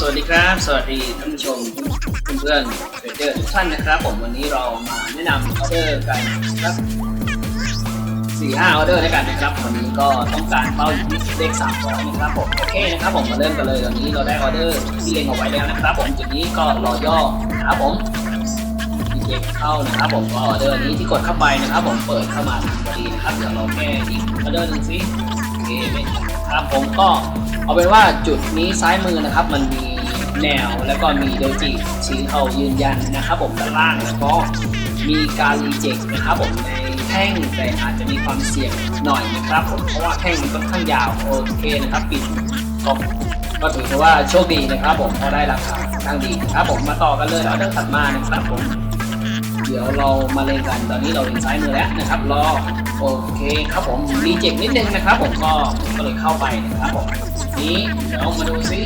สวัสดีครับ สวัสดีท่านผู้ชมเพื่อนๆเทรดเดอร์ทุกท่านนะครับ ผมวันนี้เรามาแนะนำออเดอร์กันครับสี่ห้าออเดอร์ด้วยกันนะครับวันนี้ก็ต้องการเป้าอยู่ที่เลขสามร้อยนะครับผมโอเคนะครับผมมาเริ่มกันเลยตอนนี้เราได้ออเดอร์ที่เล็งเอาไว้แล้วนะครับ ผมจุดนี้ก็รอย่อนะครับผมดีเจเข้านะครับผมก็ออเดอร์นี้ที่กดเข้าไปนะครับ ผมเปิดเข้ามาพอดีนะครับเดี๋ยวเราแก้อีกออเดอร์หนึ่งสิโอเคไม่ครับผมก็ เอาเป็นว่าจุดนี้ซ้ายมือนะครับ มันมีแนวแล้วก็มีโดจิชี้เขายืนยันนะครับ ผมด้านล่างแล้วก็มีการรีเจ็คนะครับผมในแท่งแต่อาจจะมีความเสี่ยงหน่อยนะครับผมเพราะว่าแท่งมันค่อนข้างยาวโอเคนะครับปิดก็ก็ถือว่าโชคดีนะครับ ผมเพราะได้ราคาค่อนข้างดีนะครับผมมาต่อกันเลยแล้วเรื่องถัดมานะครับผม เดี๋ยวเรามาเล่นกันตอนนี้เราเล่นซ้ายมือแล้วนะครับรอโอเคครับผมรีเจ็คนิดนึงนะครับ ผมก็ก็เลยเข้าไปนะครับผมนี้เดี๋ยวมาดูซิ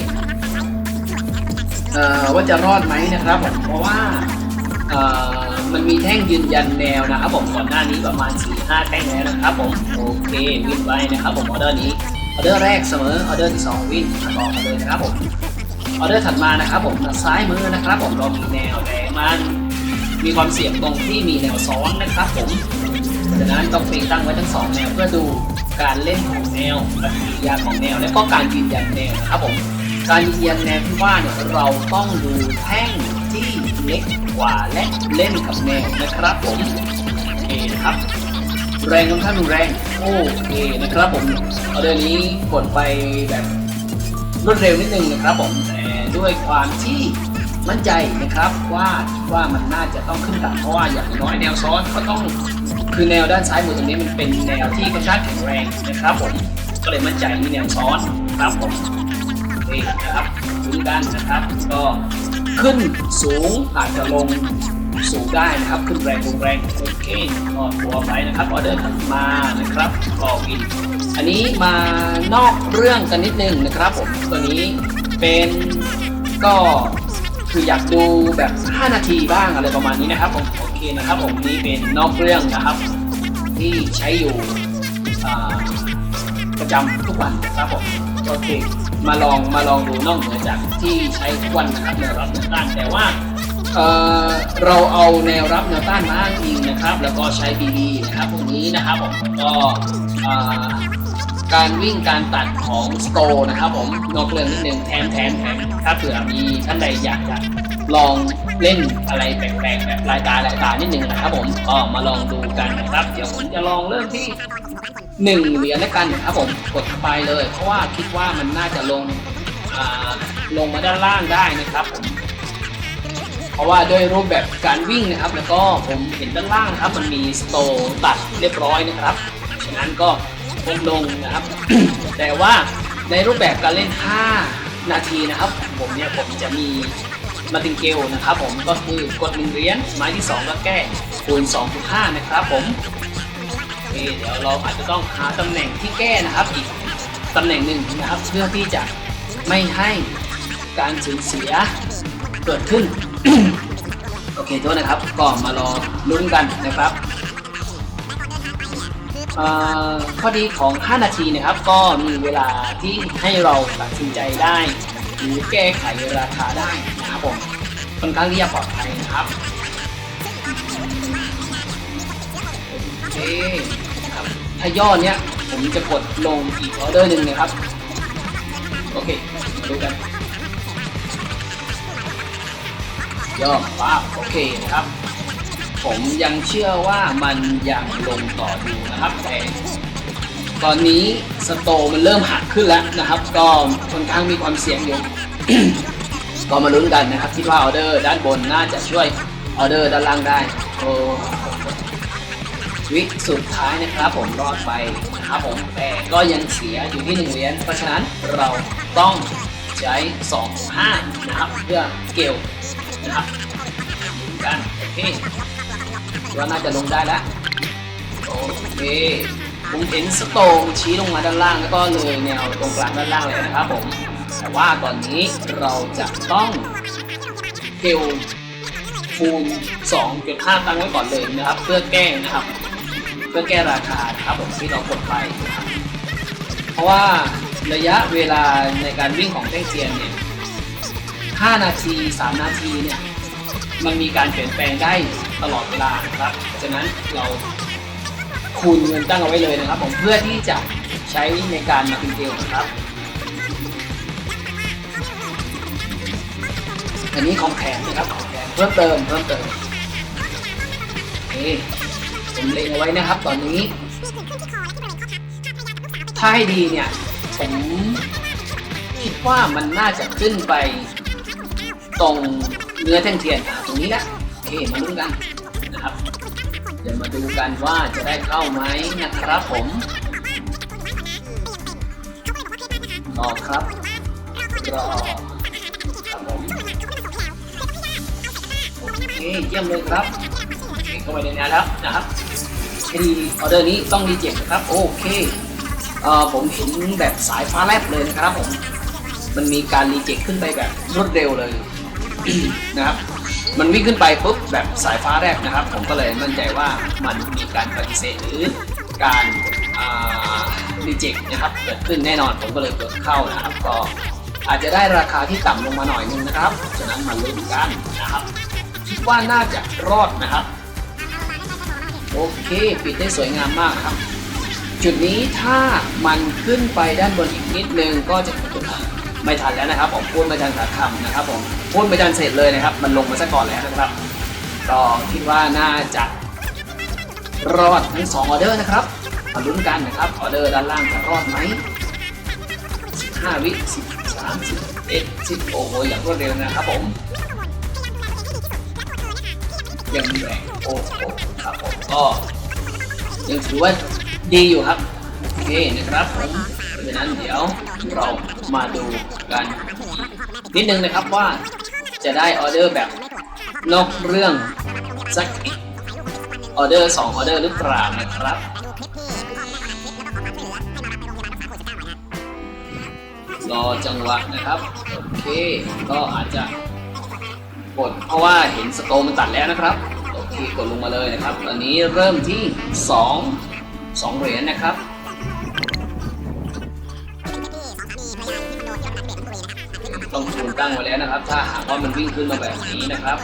เอ่อว่าจะรอดไหมนะครับผมเพราะว่าเอ่อมันมีแท่งยืนยันแนวนะครับ ผมก่อนหน้านี้ประมาณ4 5แท่งแล้วนะครับผมโอเควินไว้นะครับผมออเดอร์นี้ออเดอร์แรกเสมอออเดอร์ที่สองวินต่อกันเลยนะครับผมออเดอร์ถัดมานะครับผมซ้ายมือนะครับ ผมเรามีแนวแต่มัน มีความเสี่ยงตรงที่มีแนวซ้อนนะครับผมดังนั้นต้องตีตั้งไว้ทั้งสองแนวเพื่อดูการเล่นของแนวปฏิกิริยาของแนว และก็การยืนยันแนวนะครับผมการยืนยันแนวที่ว่าเนี่ยเราต้องดูแท่งที่เล็กกว่าและเล่นกับแนวนะครับผมโอเคนะครับแรงค่อนข้างรุนแรงโอเคนะครับผมเอาเดือนนี้กดไปแบบรวดเร็วนิดนึงนะครับผมแต่ด้วยความที่ มั่นใจนะครับว่าว่ามันน่าจะต้องขึ้นต่ำเพราะว่าอย่างน้อยแนวซ้อนก็ต้องคือแนวด้านซ้ายมือตรงนี้มันเป็นแนวที่ค่อนข้างแข็งแรงนะครับผมก็เลยมั่นใจมีแนวซ้อนครับผมนี่นะครับลุ้นกันนะครับ ก็ขึ้นสูงอาจจะลงสูงได้นะครับขึ้นแรงลงแรงโอเคก็ตัวไปนะครับออเดอร์ถัดมานะครับก็วินอันนี้มานอกเรื่องกันนิดนึงนะครับผมตัวนี้เป็นก็ คืออยากดูแบบ 5 นาทีบ้างอะไรประมาณนี้นะครับผมโอเคนะครับผมนี่เป็นนอกเรื่องนะครับ ที่ใช้อยู่ประจำทุกวันนะครับผมโอเค มาลองมาลองดูนอกเหนือจากที่ใช้ทุกวันนะครับแนวรับแนวต้านแต่ว่าเเราเอาแนวรับแนวต้านมาอ้างอิงนะครับ แล้วก็ใช้ BB นะครับพวกนี้นะครับผมก็ การวิ่งการตัดของสโตนะครับผมนอกเรื่องนิดนึงแถมแถมแถมถ้าเผื่อมีท่านใดอยากจะลองเล่นอะไรแปลกๆแบบรายการรายการนิดนึงนะครับผมก็มาลองดูกันนะครับ เดี๋ยวผมจะลองเริ่มที่หนึ่งเหรียญแล้วกันนะครับผมกดไปเลย เพราะว่าคิดว่ามันน่าจะลงลงมาด้านล่างได้นะครับผมเพราะว่าด้วยรูปแบบการวิ่งนะครับ แล้วก็ผมเห็นด้านล่างนะครับ มันมีสโตตัดเรียบร้อยนะครับ ฉะนั้นก็ คงลงนะครับ แต่ว่าในรูปแบบการเล่น 5 นาทีนะครับ ผมเนี่ยผมจะมีมาติงเกลนะครับ ผมก็คือกดหนึ่งเหรียญไม้ที่ 2 ก็แก้คูณ2คูณ5นะครับผมเเดี๋ยวเราอาจจะต้องหาตำแหน่งที่แก้นะครับอีกตำแหน่งหนึ่งนะครับ เพื่อที่จะไม่ให้การสูญเสียเกิดขึ้น โอเคโทษนะครับก็มารอลุ้นกันนะครับ ข้อดีของ 5 นาทีนะครับ ก็มีเวลาที่ให้เราตัดสินใจได้ หรือแก้ไขราคาได้นะครับผมค่อนข้างที่จะปลอดภัยนะครับโอเคครับถ้าย่อเนี้ยผมจะกดลงอีกออเดอร์หนึ่งนะครับ โอเคดูกันย่อป้าโอเคนะครับ ผมยังเชื่อว่ามันยังลงต่ออยู่นะครับแต่ตอนนี้สโตมันเริ่มหักขึ้นแล้วนะครับ ก็ค่อนข้างมีความเสี่ยงอยู่ ก็มาลุ้นกันนะครับคิดว่าออเดอร์ด้านบนน่าจะช่วยออเดอร์ด้านล่างได้โอ้วิสุดท้ายนะครับผมรอดไปนะครับผมแต่ก็ยังเสียอยู่ที่หนึ่งเหรียญเพราะฉะนั้นเราต้องใช้2 5นะครับเพื่อเกลนะครับกันโอเค ว่าน่าจะลงได้แล้วโอเคผมเห็นสโตงชี้ลงมาด้านล่างแล้วก็เลยแนวตรงกลางด้านล่างเลยนะครับผมแต่ว่าตอนนี้เราจะต้องเกลคูณ2.5ตั้งไว้ก่อนเลยนะครับ เพื่อแก้นะครับ เพื่อแก้ราคาครับผมที่เรากดไปนะครับเพราะว่าระยะเวลาในการวิ่งของแท่งเทียนเนี่ย5นาที 3 นาทีเนี่ยมันมีการเปลี่ยนแปลงได้ ตลอดเวลานะครับฉะนั้นเราคูณเงินตั้งเอาไว้เลยนะครับ ผมเพื่อที่จะใช้ในการมาเป็นเกลนะครับ อันนี้ของแถมนะครับของแถมเพิ่มเติมเพิ่มเติมนี่ผมเล็งเอาไว้นะครับ ตอนนี้ ถ้าให้ดีเนี่ยผมคิดว่ามันน่าจะขึ้นไปตรงเนื้อแท่งเทียนตรงนี้แหละโอเคมาดูกันนะครับ เดี๋ยวมาดูกันว่าจะได้เข้าไหมนะครับผมรอครับรอครับผมโอเคเยี่ยมเลยครับเข้าไปในนี้แล้วนะครับดีออเดอร์นี้ต้องรีเจ็คนะครับ โอเคเอ่อผมเห็นแบบสายฟ้าแลบเลยนะครับผม มันมีการรีเจ็คขึ้นไปแบบรวดเร็วเลยนะครับ มันวิ่งขึ้นไปปุ๊บแบบสายฟ้าแรกนะครับ ผมก็เลยมั่นใจว่ามันมีการปฏิเสธหรือการรีเจ็คนะครับเกิดขึ้นแน่นอนผมก็เลยกดเข้านะครับก็อาจจะได้ราคาที่ต่ำลงมาหน่อยนึงนะครับฉะนั้นมาลุ้นกันนะครับคิดว่าน่าจะรอดนะครับโอเคปิดได้สวยงามมากครับ จุดนี้ถ้ามันขึ้นไปด้านบนอีกนิดนึงก็จะ ไม่ทันแล้วนะครับผมพูดไม่ทันขาคำนะครับผมพูดไม่ทันเสร็จเลยนะครับ มันลงมาซะก่อนแล้วนะครับก็คิดว่าน่าจะรอดทั้งสองออเดอร์นะครับมาลุ้นกันนะครับออเดอร์ด้านล่างจะรอดไหม15วิ13 11 10โอ้โหอย่างรวดเร็วนะครับผมยังแรงโอ้โหครับผมก็ยังถือว่าดีอยู่ครับโอเคนะครับผมเพราะฉะนั้นเดี๋ยวเรา มาดูกัน นิดนึงนะครับว่าจะได้ออเดอร์แบบนอกเรื่องสักออเดอร์สองออเดอร์หรือเปล่านะครับรอจังหวะนะครับ โอเค ก็อาจจะกดเพราะว่าเห็นสโตมันตัดแล้วนะครับ โอเค กดลงมาเลยนะครับ ตอนนี้เริ่มที่ 2 2 เหรียญนะครับ ตั้งไว้แล้วนะครับ ถ้าหากว่ามันวิ่งขึ้นมาแบบนี้นะครับ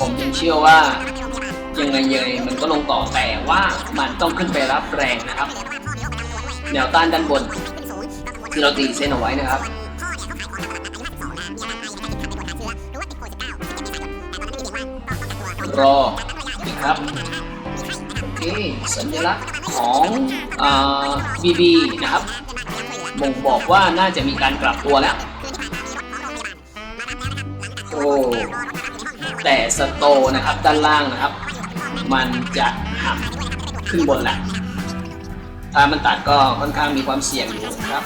ผมยังเชื่อว่ายังไงยังไงมันก็ลงต่อแต่ว่ามันต้องขึ้นไปรับแรงนะครับ แนวต้านด้านบนที่เราตีเส้นเอาไว้นะครับรอนะครับโอเคสัญลักษณ์ของอ่า BB นะครับบ่งบอกว่าน่าจะมีการกลับตัวแล้ว แต่สโตนะครับด้านล่างนะครับ มันจะหักขึ้นบนแหละถ้ามันตัดก็ค่อนข้างมีความเสี่ยงอยู่นะครับ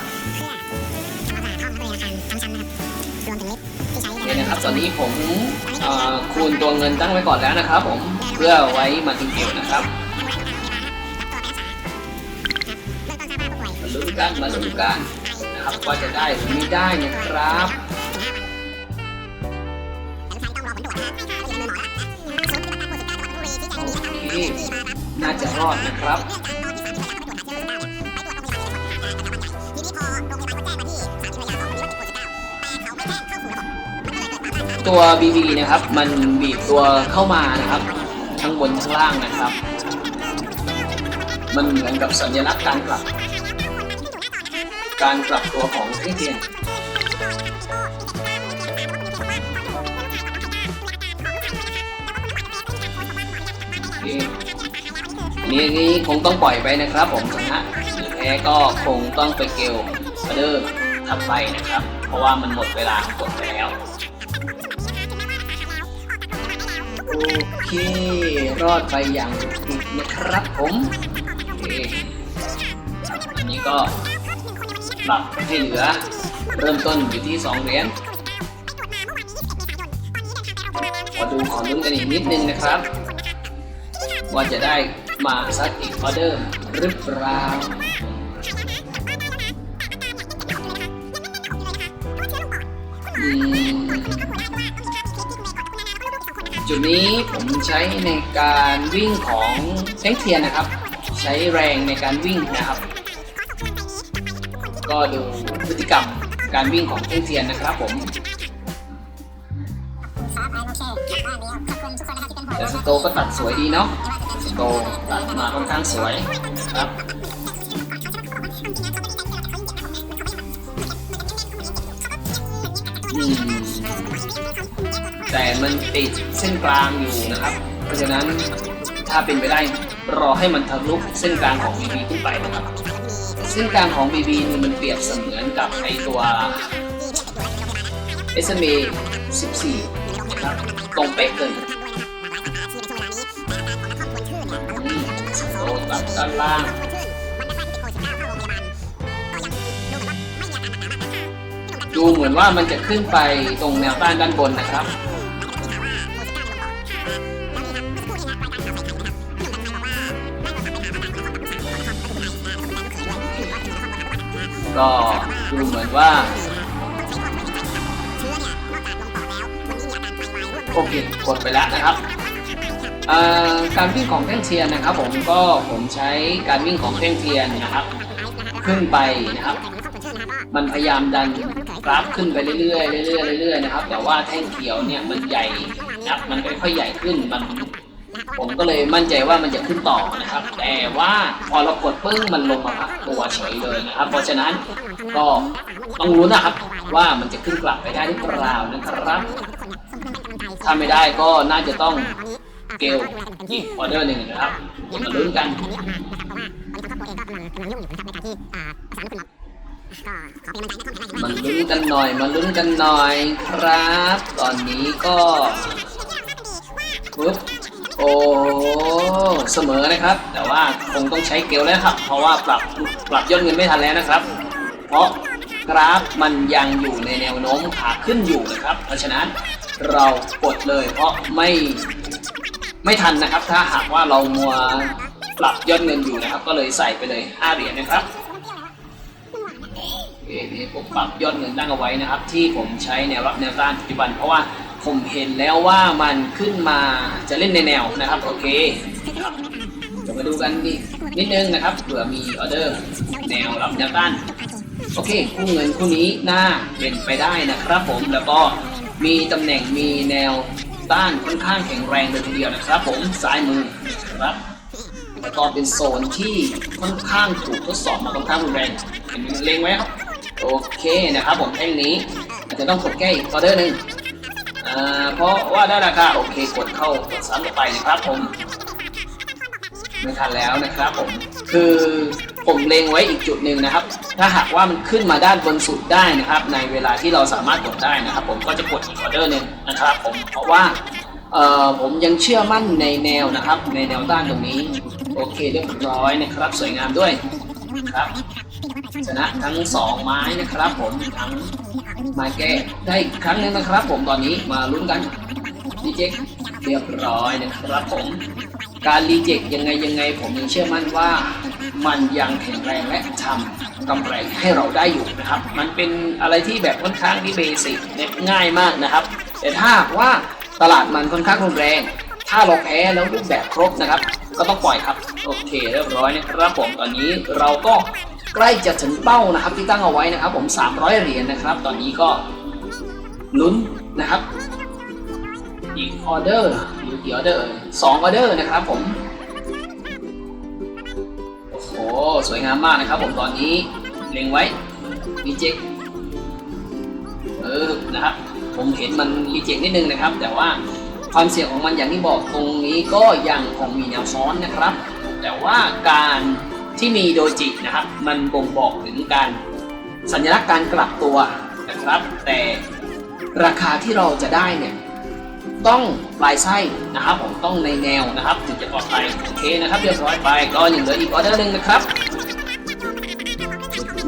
เนี่ยนะครับ ตอนนี้ผมคูณตัวเงินตั้งไว้ก่อนแล้วนะครับ ผมเพื่อไว้มาถึงเอวนะครับมาลุ้นกันมาลุ้นกันนะครับว่าจะได้หรือไม่ได้นะครับ โอเคน่าจะรอดนะครับตัว BB นะครับ มันบีบตัวเข้ามานะครับ ทั้งบนทั้งล่างนะครับ มันเหมือนกับสัญลักษณ์การกลับ การกลับตัวของเครื่องเทียน นี้นี้คงต้องปล่อยไปนะครับผมชนะหรือแพ้ก็คงต้องไปเกลอเดอร์ถัดไปนะครับ เพราะว่ามันหมดเวลากดไปแล้วโอเค รอดไปอย่างติดนะครับผมโอเคครับอันนี้ก็ปรับให้เหลือ เริ่มต้นอยู่ที่ 2เหรียญขอดูขอลุ้นกันอีกนิดนึงนะครับ ว่าจะได้ มาสักอีกออเดอร์หรือเปล่าอืมจุดนี้ผมใช้ในการวิ่งของแท่งเทียนนะครับ ใช้แรงในการวิ่งนะครับ ก็ดูพฤติกรรมการวิ่งของแท่งเทียนนะครับผมแต่สโตก็ตัดสวยดีเนาะส โตตัดมาค่อนข้างสวยครับอืมแต่มันติดเส้นกลางอยู่นะครับ เพราะฉะนั้นถ้าเป็นไปได้รอให้มันทะลุเส้นกลางของ BB ขึ้นไปนะครับ เส้นกลางของ BB นี่มันเปรียบเสมือนกับไอตัว SMA 14 นะครับ ตรงเป๊ะเลย อืมโตตัดด้านล่างดูเหมือนว่ามันจะขึ้นไปตรงแนวต้านด้านบนนะครับ ก็ดูเหมือนว่า โอเค กดไปแล้วนะครับ การวิ่งของแท่งเทียนนะครับผมก็ผมใช้การวิ่งของแท่งเทียนนะครับขึ้นไปนะครับ มันพยายามดันกราฟขึ้นไปเรื่อยๆเรื่อยๆเรื่อยๆนะครับ แต่ว่าแท่งเขียวเนี่ยมันใหญ่นะครับมันค่อยๆใหญ่ขึ้นมัน ผมก็เลยมั่นใจว่ามันจะขึ้นต่อนะครับ แต่ว่าพอเรากดปึ้งมันลงมาพักตัวเฉยเลยนะครับ เพราะฉะนั้นก็ต้องรู้นะครับ ว่ามันจะขึ้นกลับไปได้หรือเปล่านะครับถ้าไม่ได้ก็น่าจะต้อง เกลอีกออเดอร์หนึ่งนะครับมาลุ้นกันมันลุ้นกันหน่อยมาลุ้นกันหน่อยครับ ตอนนี้ก็ปึ๊บโอ้เสมอนะครับ แต่ว่าคงต้องใช้เกลแล้วครับ เพราะว่าปรับปรับยอดเงินไม่ทันแล้วนะครับ เพราะกราฟมันยังอยู่ในแนวโน้มขาขึ้นอยู่นะครับ เพราะฉะนั้นเรากดเลยเพราะไม่ ไม่ทันนะครับ ถ้าหากว่าเรามัวปรับยอดเงินอยู่นะครับ ก็เลยใส่ไปเลย5เหรียญนะครับโอเคนี่ผมปรับยอดเงินตั้งเอาไว้นะครับ ที่ผมใช้แนวรับแนวต้านปัจจุบัน เพราะว่าผมเห็นแล้วว่ามันขึ้นมาจะเล่นในแนวนะครับ โอเคครับเดี๋ยวมาดูกันนิดนิดนึงนะครับเผื่อมีออเดอร์แนวรับแนวต้านโอเคคู่เงินคู่นี้น่าเป็นไปได้นะครับ ผมแล้วก็มีตำแหน่งมีแนว ต้านค่อนข้างแข็งแรงเลยทีเดียวนะครับ ผมซ้ายมือนะครับแล้วก็เป็นโซนที่ค่อนข้างถูกทดสอบมาค่อนข้างรุนแรงเห็นเล็งไว้ครับโอเคนะครับผมแท่งนี้อาจจะต้องกดแก้อีกออเดอร์หนึ่งอ่าเพราะว่าได้ราคาโอเคกดเข้ากดซ้ำลงไปนะครับผมไม่ทันแล้วนะครับผมคือ ผมเล็งไว้อีกจุดหนึ่งนะครับ ถ้าหากว่ามันขึ้นมาด้านบนสุดได้นะครับ ในเวลาที่เราสามารถกดได้นะครับ ผมก็จะกดอีกออเดอร์หนึ่งนะครับผมเพราะว่าเอ่อผมยังเชื่อมั่นในแนวนะครับ ในแนวต้านตรงนี้ โอเคเรียบร้อยนะครับ สวยงามด้วยครับชนะทั้งสองไม้นะครับ ผมทั้งไม้แก้ได้อีกครั้งหนึงนะครับ ผมตอนนี้มาลุ้นกันรีเจ็คเรียบร้อยนะครับผม การรีเจ็คยังไงยังไงผมยังเชื่อมั่นว่า มันยังแข็งแรงและทำกำไรให้เราได้อยู่นะครับ มันเป็นอะไรที่แบบค่อนข้างที่เบสิกง่ายมากนะครับ แต่ถ้าว่าตลาดมันค่อนข้างรุนแรง ถ้าเราแพ้แล้วรูปแบบครบนะครับ ก็ต้องปล่อยครับ โอเคเรียบร้อยนะครับผมตอนนี้เราก็ใกล้จะถึงเป้านะครับ ที่ตั้งเอาไว้นะครับ ผม 300 เหรียญนะครับ ตอนนี้ก็ลุ้นนะครับ อีกออเดอร์ กี่ออเดอร์สองออเดอร์นะครับผมโอ้โหสวยงามมากนะครับ ผมตอนนี้เล็งไว้ดีเจเออนะครับ ผมเห็นมันรีเจ็คนิดนึงนะครับ แต่ว่าความเสี่ยงของมันอย่างที่บอกตรงนี้ก็ยังคงมีแนวซ้อนนะครับ แต่ว่าการที่มีโดจินะครับมันบ่งบอกถึงการสัญลักษณ์การกลับตัวนะครับ แต่ราคาที่เราจะได้เนี่ย ต้องปลายไส้นะครับผมต้องในแนวนะครับถึงจะปลอดภัยโอเคนะครับเรียบร้อยไปก็ยังเหลืออีกออเดอร์หนึ่งนะครับ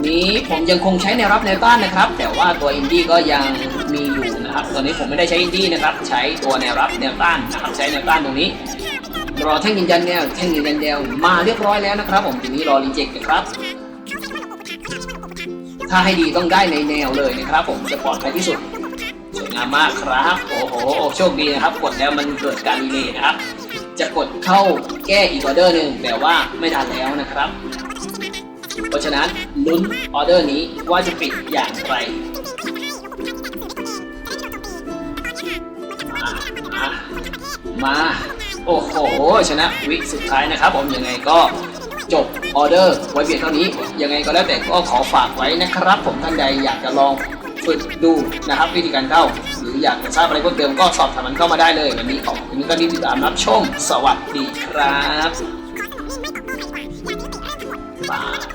นี้ผมยังคงใช้แนวรับแนวต้านนะครับ แต่ว่าตัวอินดี้ก็ยังมีอยู่นะครับตอนนี้ผมไม่ได้ใช้อินดี้นะครับ ใช้ตัวแนวรับแนวต้านนะครับใช้แนวต้านตรงนี้ รอแท่งยืนยันแนวแท่งยืนยันแนวมาเรียบร้อยแล้วนะครับ ผมทีนี้รอรีเจ็คนะครับถ้าให้ดีต้องได้ในแนวเลยนะครับ ผมจะปลอดภัยที่สุด งามมากครับ โอ้โห โชคดีนะครับ กดแล้วมันเกิดการรีเลยนะครับ จะกดเข้าแก้อีกออเดอร์หนึ่งแต่ว่าไม่ทันแล้วนะครับ เพราะฉะนั้นลุ้นออเดอร์นี้ว่าจะปิดอย่างไรมามา โอ้โห ชนะวิสุดท้ายนะครับ ผมยังไงก็จบออเดอร์ไว้เพียงเท่านี้ ยังไงก็แล้วแต่ก็ขอฝากไว้นะครับ ผมท่านใดอยากจะลอง ฝึกดูนะครับวิธีการเข้า หรืออยากจะทราบอะไรเพิ่มเติมก็สอบถามมันเข้ามาได้เลยวันนี้ขอบคุณท่านที่ติดตามรับชม สวัสดีครับบาย